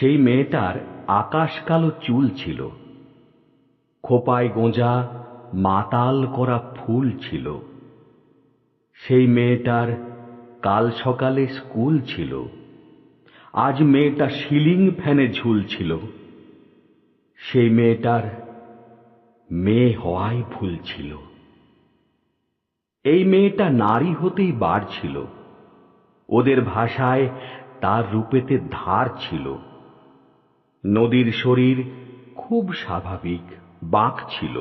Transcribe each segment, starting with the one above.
সেই মেয়েটার আকাশ কালো চুল ছিল। খোপায় গোঁজা মাতাল করা ফুল ছিল। সেই মেয়েটার কাল সকালে স্কুল ছিল। আজ মেয়েটা সিলিং ফ্যানে ঝুলছিল। সেই মেয়েটার মেয়ে হওয়াই ভুল ছিল। এই মেয়েটা নারী হতেই বাড়ছিল। ওদের ভাষায় তার রূপেতে ধার ছিল। নদীর শরীর খুব স্বাভাবিক, বাঁক ছিল।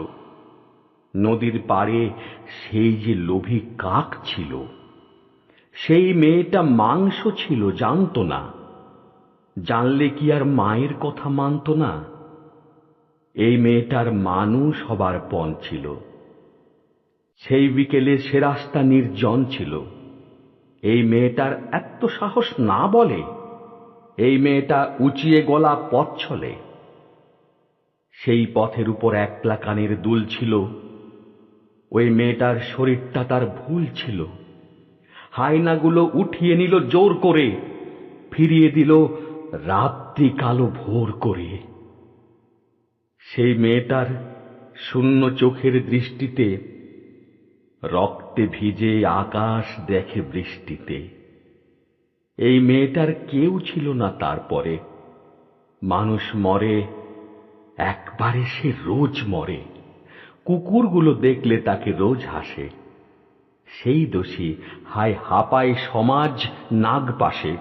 নদীর পাড়ে সেই যে লোভী কাক ছিল, সেই মেয়েটা মাংস ছিল জানত না। জানলে কি আর মায়ের কথা মানত না? এই মেয়েটার মানুষ হবার পণ ছিল। সেই বিকেলে সে রাস্তা নির্জন ছিল। এই মেয়েটার এত সাহস না বলে মেয়েটা উঁচিয়ে গলা পথ চলে সেই পথের উপর একলা কানের দুল ছিল। ওই মেয়েটার শরীরটা তার ভুল ছিল। হায়নাগুলো উঠিয়ে নিল জোর করে, ফিরিয়ে দিল রাত্রি কালো ভোর করে। সেই মেয়েটার শূন্য চোখের দৃষ্টিতে রক্তে ভিজে আকাশ দেখে বৃষ্টিতে। এই মেয়েটার কেউ ছিল না তারপরে। মানুষ মরে, একবারে সে রোজ মরে। কুকুরগুলো দেখলে তাকে রোজ হাসে। সেই দোষী হায় হাপায় সমাজ নাগ পাশে।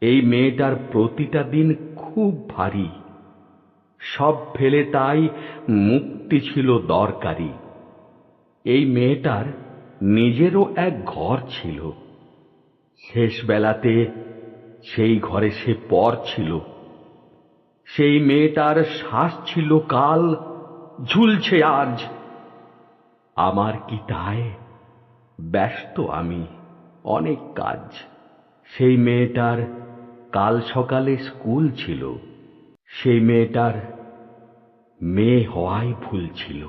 এই মেয়েটার প্রতিটা দিন খুব ভারী। সব ফেলে তাই মুক্তি ছিল দরকারি। এই মেয়েটার নিজেরও এক ঘর ছিল। শেষ বেলাতে সেই ঘরে সে পর ছিল। সেই মেয়েটার শ্বাস ছিল কাল, ঝুলছে আজ। আমার কি তাই? ব্যস্ত আমি, অনেক কাজ। সেই মেয়েটার কাল সকালে স্কুল ছিল। সেই মেয়েটার মেয়ে হওয়াই ভুল ছিল।